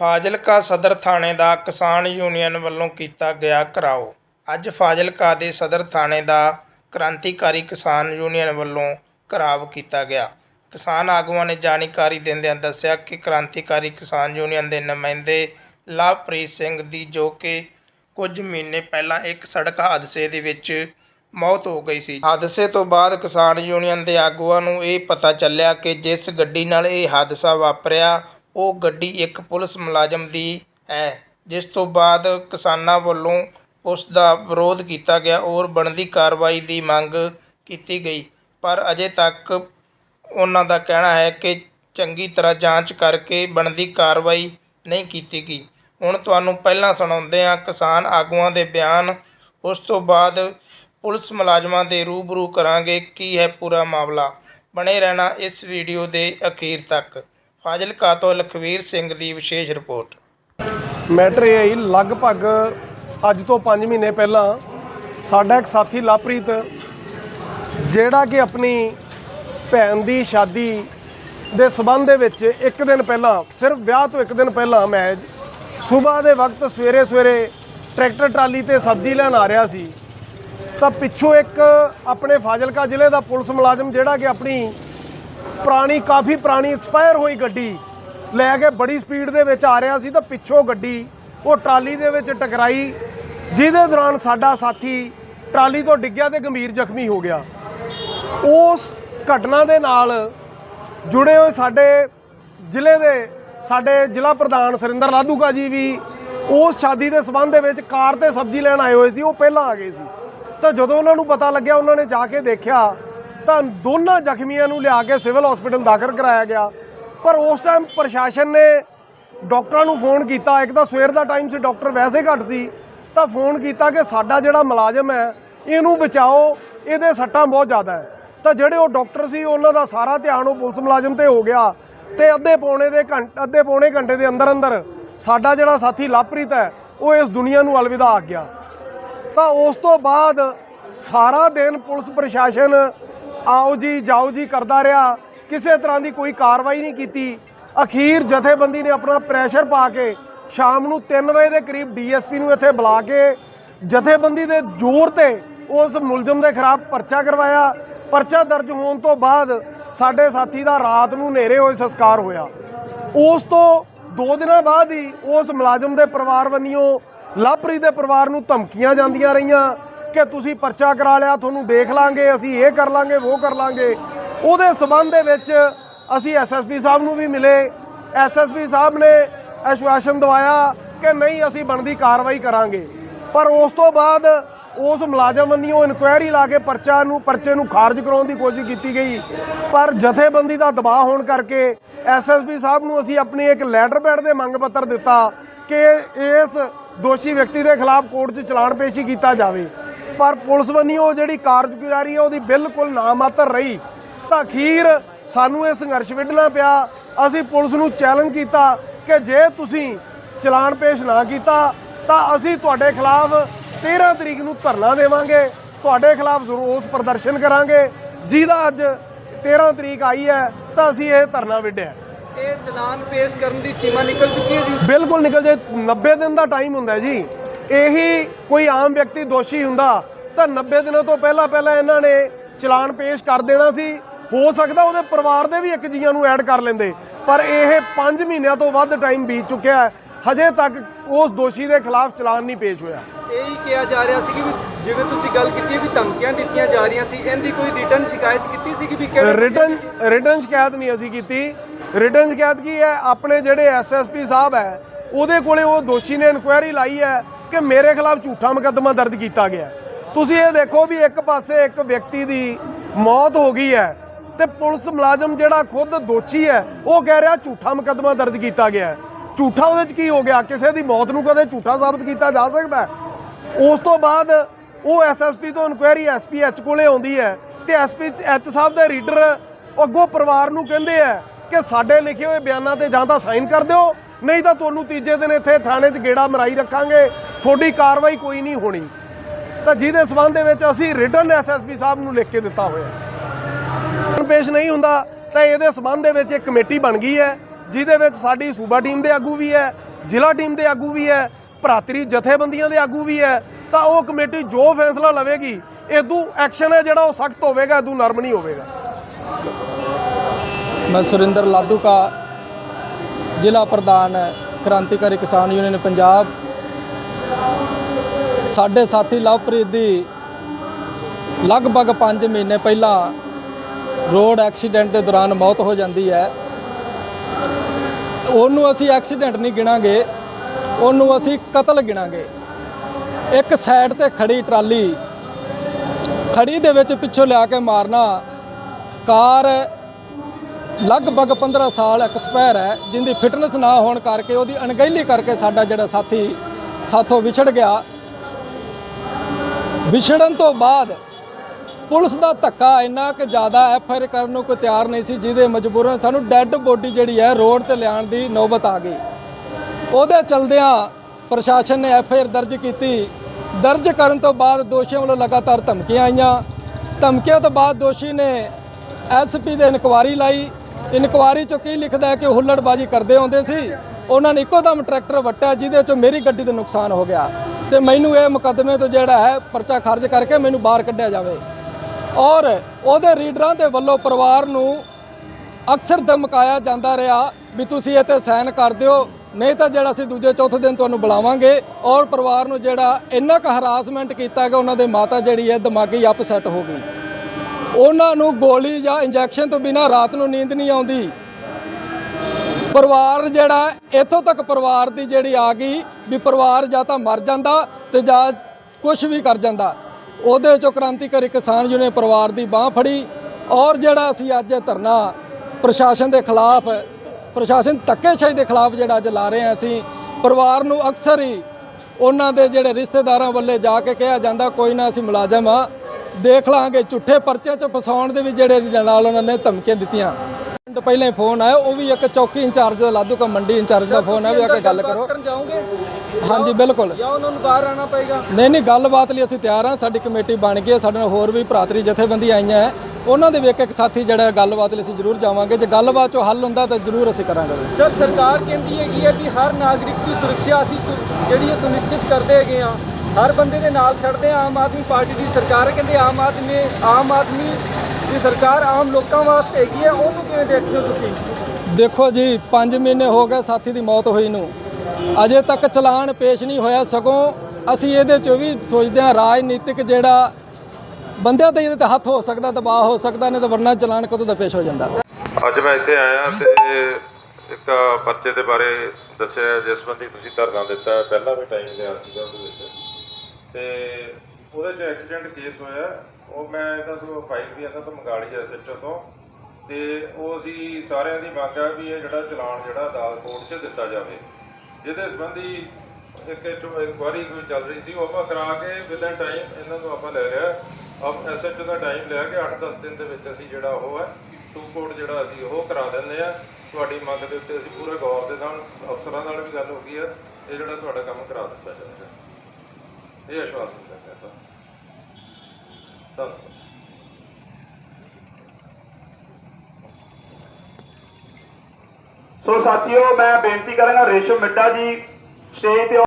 ਫਾਜ਼ਿਲਕਾ ਸਦਰ ਥਾਣੇ ਦਾ ਕਿਸਾਨ ਯੂਨੀਅਨ ਵੱਲੋਂ ਕੀਤਾ ਗਿਆ ਘਰਾਓ। ਅੱਜ ਫਾਜ਼ਿਲਕਾ ਦੇ ਸਦਰ ਥਾਣੇ ਦਾ ਕ੍ਰਾਂਤੀਕਾਰੀ ਕਿਸਾਨ ਯੂਨੀਅਨ ਵੱਲੋਂ ਘਰਾਓ ਕੀਤਾ ਗਿਆ। ਕਿਸਾਨ ਆਗੂਆਂ ਨੇ ਜਾਣਕਾਰੀ ਦਿੰਦਿਆਂ ਦੱਸਿਆ ਕਿ ਕ੍ਰਾਂਤੀਕਾਰੀ ਕਿਸਾਨ ਯੂਨੀਅਨ ਦੇ ਨੁਮਾਇੰਦੇ ਲਵਪ੍ਰੀਤ ਸਿੰਘ ਦੀ ਜੋ ਕਿ ਕੁਝ ਮਹੀਨੇ ਪਹਿਲਾਂ ਇੱਕ ਸੜਕ ਹਾਦਸੇ ਦੇ ਵਿੱਚ ਮੌਤ ਹੋ ਗਈ ਸੀ। ਹਾਦਸੇ ਤੋਂ ਬਾਅਦ ਕਿਸਾਨ ਯੂਨੀਅਨ ਦੇ ਆਗੂਆਂ ਨੂੰ ਇਹ ਪਤਾ ਚੱਲਿਆ ਕਿ ਜਿਸ ਗੱਡੀ ਨਾਲ ਇਹ ਹਾਦਸਾ ਵਾਪਰਿਆ ਉਹ ਗੱਡੀ ਇੱਕ ਪੁਲਿਸ ਮੁਲਾਜ਼ਮ ਦੀ ਹੈ, ਜਿਸ ਤੋਂ ਬਾਅਦ ਕਿਸਾਨਾਂ ਵੱਲੋਂ ਉਸ ਦਾ ਵਿਰੋਧ ਕੀਤਾ ਗਿਆ ਔਰ ਬਣਦੀ ਕਾਰਵਾਈ ਦੀ ਮੰਗ ਕੀਤੀ ਗਈ। ਪਰ ਅਜੇ ਤੱਕ ਉਹਨਾਂ ਦਾ ਕਹਿਣਾ ਹੈ ਕਿ ਚੰਗੀ ਤਰ੍ਹਾਂ ਜਾਂਚ ਕਰਕੇ ਬਣਦੀ ਕਾਰਵਾਈ ਨਹੀਂ ਕੀਤੀ ਗਈ। ਹੁਣ ਤੁਹਾਨੂੰ ਪਹਿਲਾਂ ਸੁਣਾਉਂਦੇ ਹਾਂ ਕਿਸਾਨ ਆਗੂਆਂ ਦੇ ਬਿਆਨ। ਉਸ ਤੋਂ ਬਾਅਦ ਪੁਲਿਸ ਮੁਲਾਜ਼ਮਾਂ ਦੇ ਰੂਬਰੂ ਕਰਾਂਗੇ ਕੀ ਹੈ ਪੂਰਾ ਮਾਮਲਾ। ਬਣੇ ਰਹਿਣਾ ਇਸ ਵੀਡੀਓ ਦੇ ਅਖੀਰ ਤੱਕ। ਫਾਜ਼ਿਲਕਾ ਤੋਂ ਲਖਵੀਰ ਸਿੰਘ ਦੀ ਵਿਸ਼ੇਸ਼ ਰਿਪੋਰਟ। ਮੈਟਰ ਇਹ ਹੈ ਲਗਭਗ ਅੱਜ ਤੋਂ 5 ਮਹੀਨੇ ਪਹਿਲਾਂ ਸਾਡਾ ਇੱਕ ਸਾਥੀ ਲਾਪ੍ਰੀਤ, ਜਿਹੜਾ ਕਿ ਆਪਣੀ ਭੈਣ ਦੀ ਸ਼ਾਦੀ ਦੇ ਸਬੰਧ ਦੇ ਵਿੱਚ ਇੱਕ ਦਿਨ ਪਹਿਲਾਂ, ਸਿਰਫ ਵਿਆਹ ਤੋਂ ਇੱਕ ਦਿਨ ਪਹਿਲਾਂ ਮੈਂ ਸਵੇਰ ਦੇ ਵਕਤ ਸਵੇਰੇ ਸਵੇਰੇ ਟਰੈਕਟਰ ਟਰਾਲੀ ਤੇ ਸਬਜ਼ੀ ਲੈਣ ਆ ਰਿਹਾ ਸੀ। ਤਾਂ ਪਿੱਛੋਂ ਇੱਕ ਆਪਣੇ ਫਾਜ਼ਿਲਕਾ ਜ਼ਿਲ੍ਹੇ ਦਾ ਪੁਲਿਸ ਮੁਲਾਜ਼ਮ ਜਿਹੜਾ ਕਿ ਆਪਣੀ ਪੁਰਾਣੀ, ਕਾਫੀ ਪੁਰਾਣੀ ਐਕਸਪਾਇਰ ਹੋਈ ਗੱਡੀ। ਲੈ ਕੇ ਬੜੀ ਸਪੀਡ ਦੇ ਵਿੱਚ ਆ ਰਿਹਾ ਸੀ ਤਾਂ ਪਿੱਛੋਂ ਗੱਡੀ, ਉਹ ਟਰਾਲੀ ਦੇ ਵਿੱਚ ਟਕਰਾਈ, ਜਿਹਦੇ ਦੌਰਾਨ ਸਾਡਾ ਸਾਥੀ ਟਰਾਲੀ ਤੋਂ ਡਿੱਗਿਆ ਤੇ ਗੰਭੀਰ ਜ਼ਖਮੀ ਹੋ ਗਿਆ। ਉਸ ਘਟਨਾ ਦੇ ਨਾਲ ਜੁੜੇ ਹੋਏ ਸਾਡੇ ਜ਼ਿਲ੍ਹੇ ਦੇ, ਸਾਡੇ ਜ਼ਿਲ੍ਹਾ ਪ੍ਰਧਾਨ ਸਰਿੰਦਰ ਲਾਧੂਕਾ ਜੀ ਵੀ ਉਸ ਸ਼ਾਦੀ ਦੇ ਸਬੰਧ ਦੇ ਵਿੱਚ ਕਾਰ ਤੇ ਸਬਜ਼ੀ ਲੈਣ ਆਏ ਹੋਏ ਸੀ, ਉਹ ਪਹਿਲਾਂ ਆ ਗਏ ਸੀ। ਤਾਂ ਜਦੋਂ ਉਹਨਾਂ ਨੂੰ ਪਤਾ ਲੱਗਿਆ, ਉਹਨਾਂ ਨੇ ਜਾ ਕੇ ਦੇਖਿਆ ਤਾਂ ਦੋਨਾਂ ਜ਼ਖਮੀਆਂ ਨੂੰ ਲਿਆ ਕੇ ਸਿਵਲ ਹਸਪੀਟਲ ਦਾਖਲ ਕਰਾਇਆ ਗਿਆ। ਪਰ ਉਸ ਟਾਈਮ ਪ੍ਰਸ਼ਾਸਨ ਨੇ ਡਾਕਟਰਾਂ ਨੂੰ ਫੋਨ ਕੀਤਾ। ਇੱਕ ਤਾਂ ਸਵੇਰ ਦਾ ਟਾਈਮ ਸੀ, ਡਾਕਟਰ ਵੈਸੇ ਘੱਟ ਸੀ, ਤਾਂ ਫੋਨ ਕੀਤਾ ਕਿ ਸਾਡਾ ਜਿਹੜਾ ਮੁਲਾਜ਼ਮ ਹੈ, ਇਹਨੂੰ ਬਚਾਓ, ਇਹਦੇ ਸੱਟਾਂ ਬਹੁਤ ਜ਼ਿਆਦਾ ਹੈ। ਤਾਂ ਜਿਹੜੇ ਉਹ ਡਾਕਟਰ ਸੀ, ਉਹਨਾਂ ਦਾ ਸਾਰਾ ਧਿਆਨ ਉਹ ਪੁਲਿਸ ਮੁਲਾਜ਼ਮ ਤੇ ਹੋ ਗਿਆ। ਤੇ ਅੱਧੇ ਪੌਣੇ ਦੇ ਘੰਟੇ ਅੱਧੇ ਪੌਣੇ ਘੰਟੇ ਦੇ ਅੰਦਰ ਅੰਦਰ ਸਾਡਾ ਜਿਹੜਾ ਸਾਥੀ ਲਵਪ੍ਰੀਤ ਹੈ, ਉਹ ਇਸ ਦੁਨੀਆ ਨੂੰ ਅਲਵਿਦਾ ਆ ਗਿਆ। ਤਾਂ ਉਸ ਤੋਂ ਬਾਅਦ ਸਾਰਾ ਦਿਨ ਪੁਲਿਸ ਪ੍ਰਸ਼ਾਸਨ ਆਓ ਜੀ, ਜਾਓ ਜੀ, ਕਰਦਾ ਰਿਹਾ। ਕਿਸੇ ਤਰ੍ਹਾਂ ਦੀ ਕੋਈ ਕਾਰਵਾਈ ਨਹੀਂ ਕੀਤੀ। ਅਖੀਰ ਜਥੇਬੰਦੀ ਨੇ ਆਪਣਾ ਪ੍ਰੈਸ਼ਰ ਪਾ ਕੇ ਸ਼ਾਮ ਨੂੰ 3 ਵਜੇ ਦੇ ਕਰੀਬ ਡੀਐਸਪੀ ਨੂੰ ਇੱਥੇ ਬੁਲਾ ਕੇ ਜਥੇਬੰਦੀ ਦੇ ਜ਼ੋਰ ਤੇ ਉਸ ਮੁਲਜ਼ਮ ਦੇ ਖਿਲਾਫ ਪਰਚਾ ਕਰਵਾਇਆ। ਪਰਚਾ ਦਰਜ ਹੋਣ ਤੋਂ ਬਾਅਦ ਸਾਡੇ ਸਾਥੀ ਦਾ ਰਾਤ ਨੂੰ ਹਨੇਰੇ ਹੋਏ ਸੰਸਕਾਰ ਹੋਇਆ। ਉਸ ਤੋਂ ਦੋ ਦਿਨਾਂ ਬਾਅਦ ਹੀ ਉਸ ਮੁਲਾਜ਼ਮ ਦੇ ਪਰਿਵਾਰ ਵੱਲੋਂ ਲਵਪ੍ਰੀਤ ਦੇ ਪਰਿਵਾਰ ਨੂੰ ਧਮਕੀਆਂ ਜਾਂਦੀਆਂ ਰਹੀਆਂ। ਕਿ ਤੁਸੀਂ ਪਰਚਾ ਕਰਾ ਲਿਆ, ਤੁਹਾਨੂੰ ਦੇਖ ਲਾਂਗੇ, ਅਸੀਂ ਇਹ ਕਰ ਲਾਂਗੇ, ਉਹ ਕਰ ਲਾਂਗੇ। ਉਹਦੇ ਸਬੰਧ ਦੇ ਵਿੱਚ ਅਸੀਂ ਐਸਐਸਪੀ ਸਾਹਿਬ ਨੂੰ ਵੀ ਮਿਲੇ। ਐਸਐਸਪੀ ਸਾਹਿਬ ਨੇ ਆਸ਼ਵਾਸਨ ਦਵਾਇਆ ਕਿ ਨਹੀਂ, ਅਸੀਂ ਬਣਦੀ ਕਾਰਵਾਈ ਕਰਾਂਗੇ। ਪਰ ਉਸ ਤੋਂ ਬਾਅਦ ਉਸ ਮੁਲਾਜ਼ਮ ਵੱਲੋਂ ਇਨਕੁਆਇਰੀ ਲਾ ਕੇ ਪਰਚਾ ਨੂੰ, ਪਰਚੇ ਨੂੰ ਖਾਰਜ ਕਰਾਉਣ ਦੀ ਕੋਸ਼ਿਸ਼ ਕੀਤੀ ਗਈ। ਪਰ ਜਥੇਬੰਦੀ ਦਾ ਦਬਾਅ ਹੋਣ ਕਰਕੇ ਐਸਐਸਪੀ ਸਾਹਿਬ ਨੂੰ ਅਸੀਂ ਆਪਣੀ ਇੱਕ ਲੈਟਰ ਪੈਡ ਦੇ ਮੰਗ ਪੱਤਰ ਦਿੱਤਾ ਕਿ ਇਸ ਦੋਸ਼ੀ ਵਿਅਕਤੀ ਦੇ ਖਿਲਾਫ ਕੋਰਟ 'ਚ ਚਲਾਨ ਪੇਸ਼ੀ ਕੀਤਾ ਜਾਵੇ। ਪਰ ਪੁਲਿਸ ਵੱਲੋਂ ਉਹ ਜਿਹੜੀ ਕਾਰਜਗੁਜ਼ਾਰੀ ਹੈ ਉਹਦੀ ਬਿਲਕੁਲ ਨਾਮਾਤਰ ਰਹੀ। ਤਾਂ ਅਖੀਰ ਸਾਨੂੰ ਇਹ ਸੰਘਰਸ਼ ਵਿੱਢਣਾ ਪਿਆ। ਅਸੀਂ ਪੁਲਿਸ ਨੂੰ ਚੈਲੰਜ ਕੀਤਾ ਕਿ ਜੇ ਤੁਸੀਂ ਚਲਾਨ ਪੇਸ਼ ਨਾ ਕੀਤਾ ਤਾਂ ਅਸੀਂ ਤੁਹਾਡੇ ਖਿਲਾਫ 13 ਤਰੀਕ ਨੂੰ ਧਰਨਾ ਦੇਵਾਂਗੇ। ਤੁਹਾਡੇ ਖਿਲਾਫ ਰੋਸ ਪ੍ਰਦਰਸ਼ਨ ਕਰਾਂਗੇ। ਜਿਹਦਾ ਅੱਜ 13 ਤਰੀਕ ਆਈ ਹੈ ਤਾਂ ਅਸੀਂ ਇਹ ਧਰਨਾ ਵਿੱਢਿਆ। ਇਹ ਚਲਾਨ ਪੇਸ਼ ਕਰਨ ਦੀ ਸੀਮਾ ਨਿਕਲ ਚੁੱਕੀ ਹੈ ਜੀ? ਬਿਲਕੁਲ ਨਿਕਲ ਜੇ। 90 ਦਿਨ ਦਾ ਟਾਈਮ ਹੁੰਦਾ ਜੀ। ਇਹੀ ਕੋਈ ਆਮ ਵਿਅਕਤੀ ਦੋਸ਼ੀ ਹੁੰਦਾ ਤਾਂ 90 ਦਿਨਾਂ ਤੋਂ ਪਹਿਲਾਂ ਪਹਿਲਾਂ ਇਹਨਾਂ ਨੇ ਚਲਾਨ ਪੇਸ਼ ਕਰ ਦੇਣਾ ਸੀ। ਹੋ ਸਕਦਾ ਉਹਦੇ ਪਰਿਵਾਰ ਦੇ ਵੀ ਇੱਕ ਜੀਆਂ ਨੂੰ ਐਡ ਕਰ ਲੈਂਦੇ। ਪਰ ਇਹ 5 ਮਹੀਨਿਆਂ ਤੋਂ ਵੱਧ ਟਾਈਮ ਬੀਤ ਚੁੱਕਿਆ ਹੈ। ਹਜੇ ਤੱਕ ਉਸ ਦੋਸ਼ੀ ਦੇ ਖਿਲਾਫ ਚਲਾਨ ਨਹੀਂ ਪੇਸ਼ ਹੋਇਆ। ਇਹ ਹੀ ਕਿਹਾ ਜਾ ਰਿਹਾ ਸੀ ਕਿ ਜਿਵੇਂ ਤੁਸੀਂ ਗੱਲ ਕੀਤੀ ਹੈ ਵੀ ਧਮਕੀਆਂ ਦਿੱਤੀਆਂ ਜਾ ਰਹੀਆਂ ਸੀ ਇਹਦੀ ਕੋਈ ਰਿਟਰਨ ਸ਼ਿਕਾਇਤ ਕੀਤੀ ਸੀ ਕਿ ਵੀ ਕਿਹੜੇ ਰਿਟਰਨ ਰਿਟਰਨ ਸ਼ਿਕਾਇਤ ਨਹੀਂ ਅਸੀਂ ਕੀਤੀ। ਰਿਟਰਨ ਸ਼ਿਕਾਇਤ ਕੀ ਹੈ? ਆਪਣੇ ਜਿਹੜੇ ਐਸਐਸਪੀ ਸਾਹਿਬ ਹੈ ਉਹਦੇ ਕੋਲੇ ਉਹ ਦੋਸ਼ੀ ਨੇ ਇਨਕੁਆਇਰੀ ਲਾਈ ਹੈ। ਕਿ ਮੇਰੇ ਖਿਲਾਫ ਝੂਠਾ ਮੁਕੱਦਮਾ ਦਰਜ ਕੀਤਾ ਗਿਆ ਤੁਸੀਂ ਇਹ ਦੇਖੋ ਵੀ ਇੱਕ ਪਾਸੇ ਇੱਕ ਵਿਅਕਤੀ ਦੀ ਮੌਤ ਹੋ ਗਈ ਹੈ ਤੇ ਪੁਲਿਸ ਮੁਲਾਜ਼ਮ ਜਿਹੜਾ ਖੁਦ ਦੋਸ਼ੀ ਹੈ, ਉਹ ਕਹਿ ਰਿਹਾ ਝੂਠਾ ਮੁਕੱਦਮਾ ਦਰਜ ਕੀਤਾ ਗਿਆ ਝੂਠਾ ਉਹਦੇ 'ਚ ਕੀ ਹੋ ਗਿਆ? ਕਿਸੇ ਦੀ ਮੌਤ ਨੂੰ ਕਦੇ ਝੂਠਾ ਸਾਬਤ ਕੀਤਾ ਜਾ ਸਕਦਾ ਉਸ ਤੋਂ ਬਾਅਦ ਉਹ ਐਸਐਸਪੀ ਤੋਂ ਇਨਕੁਆਇਰੀ ਐਸਪੀਐਚ ਕੋਲੇ ਆਉਂਦੀ ਹੈ ਤੇ ਐਸਪੀਐਚ ਸਾਹਿਬ ਦੇ ਰੀਡਰ ਅੱਗੋਂ ਪਰਿਵਾਰ ਨੂੰ ਕਹਿੰਦੇ ਆ ਕਿ ਸਾਡੇ ਲਿਖੇ ਹੋਏ ਬਿਆਨਾਂ ਤੇ ਜਾਂ ਤਾਂ ਸਾਈਨ ਕਰ ਦਿਓ, ਨਹੀਂ ਤਾਂ ਤੁਹਾਨੂੰ ਤੀਜੇ ਦਿਨ ਇੱਥੇ ਥਾਣੇ 'ਚ ਗੇੜਾ ਮਰਾਈ ਰੱਖਾਂਗੇ। ਤੁਹਾਡੀ ਕਾਰਵਾਈ ਕੋਈ ਨਹੀਂ ਹੋਣੀ। ਤਾਂ ਜਿਹਦੇ ਸਬੰਧ ਦੇ ਵਿੱਚ ਅਸੀਂ ਰਿਟਰਨ ਐਸਐਸਪੀ ਸਾਹਿਬ ਨੂੰ ਲਿਖ ਕੇ ਦਿੱਤਾ ਹੋਇਆ ਪੇਸ਼ ਨਹੀਂ ਹੁੰਦਾ, ਤਾਂ ਇਹਦੇ ਸਬੰਧ ਦੇ ਵਿੱਚ ਇੱਕ ਕਮੇਟੀ ਬਣ ਗਈ ਹੈ, ਜਿਹਦੇ ਵਿੱਚ ਸਾਡੀ ਸੂਬਾ ਟੀਮ ਦੇ ਆਗੂ ਵੀ ਹੈ, ਜ਼ਿਲ੍ਹਾ ਟੀਮ ਦੇ ਆਗੂ ਵੀ ਹੈ, ਭਰਾਤਰੀ ਜਥੇਬੰਦੀਆਂ ਦੇ ਆਗੂ ਵੀ ਹੈ। ਤਾਂ ਉਹ ਕਮੇਟੀ ਜੋ ਫੈਸਲਾ ਲਵੇਗੀ ਇਦੋਂ ਐਕਸ਼ਨ ਹੈ ਜਿਹੜਾ ਉਹ ਸਖਤ ਹੋਵੇਗਾ ਇਦੋਂ ਨਰਮ ਨਹੀਂ ਹੋਵੇਗਾ। ਮੈਂ ਸੁਰਿੰਦਰ ਲਾਧੂਕਾ ਜ਼ਿਲ੍ਹਾ ਪ੍ਰਧਾਨ ਕ੍ਰਾਂਤੀਕਾਰੀ ਕਿਸਾਨ ਯੂਨੀਅਨ ਪੰਜਾਬ। ਸਾਡੇ ਸਾਥੀ ਲਵਪ੍ਰੀਤ ਦੀ ਲਗਭਗ 5 ਮਹੀਨੇ ਪਹਿਲਾਂ ਰੋਡ ਐਕਸੀਡੈਂਟ ਦੇ ਦੌਰਾਨ ਮੌਤ ਹੋ ਜਾਂਦੀ ਹੈ। ਉਹਨੂੰ ਅਸੀਂ ਐਕਸੀਡੈਂਟ ਨਹੀਂ ਗਿਣਾਂਗੇ, ਉਹਨੂੰ ਅਸੀਂ ਕਤਲ ਗਿਣਾਂਗੇ। ਇੱਕ ਸਾਈਡ ਤੇ ਖੜੀ ਟਰਾਲੀ ਖੜੀ ਦੇ ਵਿੱਚ ਪਿੱਛੋਂ ਲਿਆ ਕੇ ਮਾਰਨਾ, ਕਾਰ ਲਗਭਗ 15 ਸਾਲ ਐਕਸਪਾਇਰ ਹੈ, ਜਿੰਦੀ ਫਿਟਨੈਸ ਨਾ ਹੋਣ ਕਰਕੇ ਉਹਦੀ ਅਣਗਹਿਲੀ ਕਰਕੇ ਸਾਡਾ ਜਿਹੜਾ ਸਾਥੀ ਸਾਥੋਂ ਵਿਛੜ ਗਿਆ। ਵਿਛੜਨ ਤੋਂ ਬਾਅਦ ਪੁਲਿਸ ਦਾ ਧੱਕਾ ਇੰਨਾ ਕਿ ਜ਼ਿਆਦਾ ਐਫ ਆਈ ਆਰ ਕਰਨ ਨੂੰ ਕੋਈ ਤਿਆਰ ਨਹੀਂ ਸੀ, ਜਿਹਦੇ ਮਜਬੂਰਨ ਸਾਨੂੰ ਡੈੱਡ ਬੋਡੀ ਜਿਹੜੀ ਹੈ ਰੋਡ ਤੇ ਲਿਆਉਣ ਦੀ ਨੌਬਤ ਆ ਗਈ। ਉਹਦੇ ਚਲਦਿਆਂ ਪ੍ਰਸ਼ਾਸਨ ਨੇ ਐਫ ਆਈ ਆਰ ਦਰਜ ਕੀਤੀ। ਦਰਜ ਕਰਨ ਤੋਂ ਬਾਅਦ ਦੋਸ਼ੀਆਂ ਵੱਲੋਂ ਲਗਾਤਾਰ ਧਮਕੀਆਂ ਆਈਆਂ। ਧਮਕੀਆਂ ਤੋਂ ਬਾਅਦ ਦੋਸ਼ੀ ਨੇ ਐਸਪੀ ਦੇ ਇਨਕੁਆਰੀ ਲਾਈ। ਇਨਕੁਆਰੀ ਚੋਂ ਕੀ ਲਿਖਦਾ ਕਿ ਹੁੱਲੜਬਾਜੀ ਕਰਦੇ ਆਉਂਦੇ ਸੀ? ਉਹਨਾਂ ਨੇ ਇੱਕੋ ਦਮ ਟਰੈਕਟਰ ਵੱਟਿਆ, ਜਿਹਦੇ ਚੋਂ ਮੇਰੀ ਗੱਡੀ ਦਾ ਨੁਕਸਾਨ ਹੋ ਗਿਆ। ਤੇ ਮੈਨੂੰ ਇਹ ਮੁਕੱਦਮੇ ਤੋਂ ਜਿਹੜਾ ਹੈ, ਪਰਚਾ ਖਰਚ ਕਰਕੇ ਮੈਨੂੰ ਬਾਹਰ ਕੱਢਿਆ ਜਾਵੇ। ਔਰ ਉਹਦੇ ਰੀਡਰਾਂ ਦੇ ਵੱਲੋਂ ਪਰਿਵਾਰ ਨੂੰ ਅਕਸਰ ਧਮਕਾਇਆ ਜਾਂਦਾ ਰਿਹਾ ਵੀ ਤੁਸੀਂ ਇਹ ਤੇ ਸਾਈਨ ਕਰ ਦਿਓ, ਨਹੀਂ ਤਾਂ ਜਿਹੜਾ ਅਸੀਂ ਦੂਜੇ ਚੌਥੇ ਦਿਨ ਤੁਹਾਨੂੰ ਬੁਲਾਵਾਂਗੇ। ਔਰ ਪਰਿਵਾਰ ਨੂੰ ਜਿਹੜਾ ਇੰਨਾ ਕੁ ਹਰਾਸਮੈਂਟ ਕੀਤਾ ਕਿ ਉਹਨਾਂ ਦੇ ਮਾਤਾ ਜਿਹੜੀ ਹੈ, ਦਿਮਾਗੀ ਅਪਸੈਟ ਹੋ ਗਈ। ਉਹਨਾਂ ਨੂੰ ਗੋਲੀ ਜਾਂ ਇੰਜੈਕਸ਼ਨ ਤੋਂ ਬਿਨਾ ਰਾਤ ਨੂੰ ਨੀਂਦ ਨਹੀਂ ਆਉਂਦੀ। ਪਰਿਵਾਰ ਜਿਹੜਾ, ਇੱਥੋਂ ਤੱਕ ਪਰਿਵਾਰ ਦੀ ਜਿਹੜੀ ਆ ਗਈ ਵੀ ਪਰਿਵਾਰ ਜਾਂ ਤਾਂ ਮਰ ਜਾਂਦਾ ਤੇ ਜਾਂ ਕੁਝ ਵੀ ਕਰ ਜਾਂਦਾ। ਉਹਦੇ ਚੋਂ ਕ੍ਰਾਂਤੀਕਾਰੀ ਕਿਸਾਨ ਯੂਨੀਅਨ ਪਰਿਵਾਰ ਦੀ ਬਾਹ ਫੜੀ ਔਰ ਜਿਹੜਾ ਅਸੀਂ ਅੱਜ ਧਰਨਾ ਪ੍ਰਸ਼ਾਸਨ ਦੇ ਖਿਲਾਫ, ਪ੍ਰਸ਼ਾਸਨ ਧੱਕੇਸ਼ਾਹੀ ਦੇ ਖਿਲਾਫ ਜਿਹੜਾ ਅੱਜ ਲਾ ਰਹੇ ਹਾਂ ਅਸੀਂ, ਪਰਿਵਾਰ ਨੂੰ ਅਕਸਰ ਹੀ ਉਹਨਾਂ ਦੇ ਜਿਹੜੇ ਰਿਸ਼ਤੇਦਾਰਾਂ ਵੱਲੇ ਜਾ ਕੇ ਕਿਹਾ ਜਾਂਦਾ, ਕੋਈ ਨਾ ਅਸੀਂ ਮੁਲਾਜ਼ਮ ਆ ਦੇਖ ਲਾਂਗੇ ਝੁੱਠੇ ਪਰਚੇ 'ਚ ਫਸਾਉਣ ਦੇ ਵੀ ਜਿਹੜੇ ਨਾਲ ਉਹਨਾਂ ਨੇ ਧਮਕੀਆਂ ਦਿੱਤੀਆਂ। ਮਿੰਟ ਪਹਿਲਾਂ ਹੀ ਫੋਨ ਆਇਆ ਉਹ ਵੀ ਇੱਕ ਚੌਕੀ ਇੰਚਾਰਜ ਦਾ ਲਾਧੂ ਕਾ ਮੰਡੀ ਇੰਚਾਰਜ ਦਾ ਫੋਨ ਹੈ ਵੀ ਆ ਕੇ ਗੱਲ ਕਰੋ। ਹਾਂਜੀ ਬਿਲਕੁਲ। ਜਾਂ ਉਹਨਾਂ ਨੂੰ ਬਾਹਰ ਆਣਾ ਪਏਗਾ। ਨਹੀਂ ਨਹੀਂ ਗੱਲਬਾਤ ਲਈ ਅਸੀਂ ਤਿਆਰ ਹਾਂ ਸਾਡੀ ਕਮੇਟੀ ਬਣ ਗਈ ਹੈ ਸਾਡੇ ਨਾਲ ਹੋਰ ਵੀ ਭਰਾਤਰੀ ਜਥੇਬੰਦੀ ਆਈਆਂ ਹੈ। ਉਹਨਾਂ ਦੇ ਵੀ ਇੱਕ ਇੱਕ ਸਾਥੀ ਜਿਹੜਾ ਗੱਲਬਾਤ ਲਈ ਅਸੀਂ ਜ਼ਰੂਰ ਜਾਵਾਂਗੇ। ਜੇ ਗੱਲਬਾਤ ਚੋਂ ਹੱਲ ਹੁੰਦਾ ਤਾਂ ਜ਼ਰੂਰ ਅਸੀਂ ਕਰਾਂਗੇ। ਸਰ ਸਰਕਾਰ ਕਹਿੰਦੀ ਹੈਗੀ ਹੈ ਕਿ ਹਰ ਨਾਗਰਿਕ ਦੀ ਸੁਰੱਖਿਆ ਅਸੀਂ ਜਿਹੜੀ ਸੁਨਿਸ਼ਚਿਤ ਕਰਦੇ ਹੈਗੇ ਆ ਹਰ ਬੰਦੇ ਦੇ ਨਾਲ ਖੜਦੇ। ਆਮ ਆਦਮੀ ਪਾਰਟੀ ਦੀ ਸਰਕਾਰ ਹੈ ਕਹਿੰਦੇ ਆਮ ਆਦਮੀ ਆਮ ਆਦਮੀ ਦੀ ਸਰਕਾਰ ਆਮ ਲੋਕਾਂ ਵਾਸਤੇ ਹੈਗੀ ਹੈ ਉਹਨੂੰ ਕਿਵੇਂ ਦੇਖਦੇ ਹੋ ਤੁਸੀਂ? ਦੇਖੋ ਜੀ 5 ਮਹੀਨੇ ਹੋ ਗਏ ਸਾਥੀ ਦੀ ਮੌਤ ਹੋਈ ਨੂੰ। ਅਜੇ ਤੱਕ ਚਲਾਨ ਪੇਸ਼ ਨਹੀਂ ਹੋਇਆ ਸਗੋਂ ਅਸੀਂ ਇਹਦੇ ਚੋਂ ਵੀ ਸੋਚਦੇ ਹਾਂ ਰਾਜਨੀਤਿਕ ਜਿਹੜਾ ਬੰਦਿਆਂ ਤੇ ਇਹਦੇ ਤੇ ਹੱਥ ਹੋ ਸਕਦਾ ਦਬਾਅ ਹੋ ਸਕਦਾ ਨਹੀਂ ਤਾਂ ਵਰਨਾ ਚਲਾਨ ਕਦੋਂ ਦਾ ਪੇਸ਼ ਹੋ ਜਾਂਦਾ। ਅੱਜ ਮੈਂ ਇੱਥੇ ਆਇਆ ਤੇ ਇੱਕ ਪਰਚੇ ਦੇ ਬਾਰੇ ਦੱਸਿਆ ਜਿਸ ਬੰਦੀ ਤੁਸੀਂ ਧਰਨਾ ਦਿੱਤਾ ਪਹਿਲਾਂ ਵੀ ਟਾਈਮ ਲਿਆ ਸੀਗਾ ਉਹਦੇ ਵਿੱਚ। ਤੇ ਉਹਦੇ 'ਚ ਐਕਸੀਡੈਂਟ ਕੇਸ ਹੋਇਆ। ਉਹ ਮੈਂ ਇਹਦਾ ਸੋ ਫਾਈਲ ਵੀ ਇਹਨਾਂ ਤੋਂ ਮੰਗਾ ਲਈ ਐਸਐਚਓ ਤੋਂ। ਤੇ ਉਹ ਅਸੀਂ ਸਾਰਿਆਂ ਦੀ ਮੰਗ ਹੈ ਵੀ ਇਹ ਜਿਹੜਾ ਚਲਾਨ ਜਿਹੜਾ ਅਦਾਲਤ ਕੋਰਟ 'ਚ ਦਿੱਤਾ ਜਾਵੇ। ਜਿਹਦੇ ਸੰਬੰਧੀ ਇੱਕ ਇਨਕੁਆਰੀ ਕੋਈ ਚੱਲ ਰਹੀ ਸੀ, ਉਹ ਆਪਾਂ ਕਰਾ ਕੇ ਵਿਦਨ ਟਾਈਮ ਇਹਨਾਂ ਨੂੰ ਆਪਾਂ ਲੈ ਲਿਆ। ਅਬ ਐਸਐਚਓ ਦਾ ਟਾਈਮ ਲੈ ਕੇ 8-10 ਦਿਨ ਦੇ ਵਿੱਚ ਅਸੀਂ ਜਿਹੜਾ ਉਹ ਹੈ ਟੂ ਕੋਡ ਜਿਹੜਾ ਅਸੀਂ ਉਹ ਕਰਾ ਦਿੰਦੇ ਆ ਤੁਹਾਡੀ ਮੰਗ ਦੇ ਉੱਤੇ ਅਸੀਂ ਪੂਰੇ ਗੌਰ ਦੇ ਨਾਲ ਅਫਸਰਾਂ ਨਾਲ ਵੀ ਗੱਲ ਹੋ ਗਈ ਹੈ। ਇਹ ਜਿਹੜਾ ਤੁਹਾਡਾ ਕੰਮ ਕਰਾ ਦਿੱਤਾ ਜਾਵੇਗਾ। ਇਹ ਆਸ਼ਵਾਸਨ ਦਿੰਦਾ ਹੈ ਧੰਨਵਾਦ ਸੋ ਸਾਥੀਓ ਮੈਂ ਬੇਨਤੀ ਕਰਾਂਗਾ ਰੇਸ਼ਮ ਮਿੱਡਾ ਜੀ ਸਟੇਜ ਤੇ